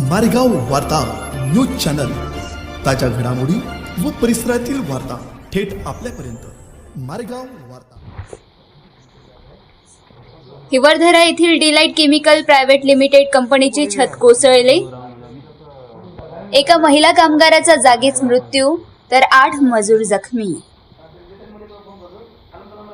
मारेगाव वार्ता news channel. ताज्या घडामोडी व परिसरातील वार्ता थेट आपल्यापर्यंत. मारेगाव वार्ता. हिवरधरा येथील डिलाईट केमिकल प्रायव्हेट लिमिटेड कंपनीचे छत कोसळले. एका महिला कामगाराचा जागीच मृत्यू तर आठ मजूर जखमी.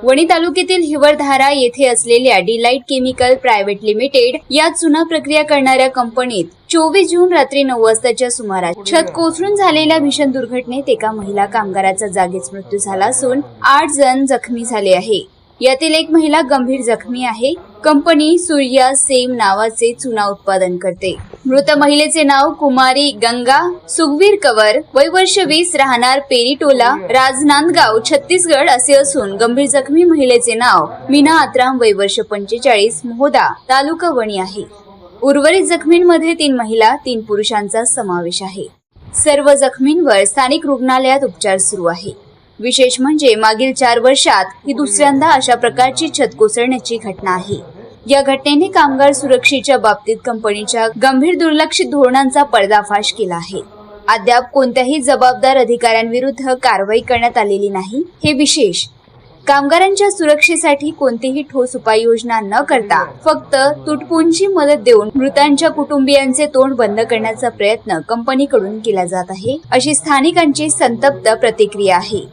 वणी तालुक्यातील हिवरधारा येथे असलेल्या डिलाईट केमिकल प्रायव्हेट लिमिटेड या चुना प्रक्रिया करणाऱ्या कंपनीत चोवीस जून रात्री नऊ वाजताच्या सुमारास छत कोसळून झालेल्या भीषण दुर्घटनेत एका महिला कामगाराचा जागीच मृत्यू झाला असून आठ जण जखमी झाले आहे. यातील एक महिला गंभीर जखमी आहे. कंपनी सूर्या सेम नावाचे चुना उत्पादन करते. मृत महिलेचे नाव कुमारी गंगा सुखवीर कवर वय वर्ष वीस राहणार पेरीटोला राजनांदगाव छत्तीसगड असे असून गंभीर जखमी महिलेचे नाव मीना आत्राम वय वर्ष पंचेचाळीस मोहदा तालुका वणी आहे. उर्वरित जखमींमध्ये तीन महिला तीन पुरुषांचा समावेश आहे. सर्व जखमींवर स्थानिक रुग्णालयात उपचार सुरू आहे. विशेष म्हणजे मागील चार वर्षात ही दुसऱ्यांदा अशा प्रकारची छत कोसळण्याची घटना आहे. या घटनेने कामगार सुरक्षेच्या बाबतीत कंपनीच्या गंभीर दुर्लक्षित धोरणांचा पर्दाफाश केला आहे. अद्याप कोणत्याही जबाबदार अधिकाऱ्यांविरुद्ध कारवाई करण्यात आलेली नाही. हे विशेष कामगारांच्या सुरक्षेसाठी कोणतीही ठोस उपाययोजना न करता फक्त तुटपुंची मदत देऊन मृतांच्या कुटुंबियांचे तोंड बंद करण्याचा प्रयत्न कंपनीकडून केला जात आहे अशी स्थानिकांची संतप्त प्रतिक्रिया आहे.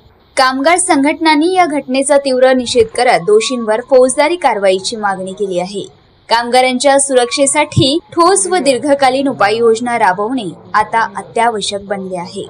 कामगार संघटनांनी या घटनेचा तीव्र निषेध करत दोषींवर फौजदारी कारवाईची मागणी केली आहे. कामगारांच्या सुरक्षेसाठी ठोस व दीर्घकालीन उपाययोजना राबवणे आता अत्यावश्यक बनले आहे.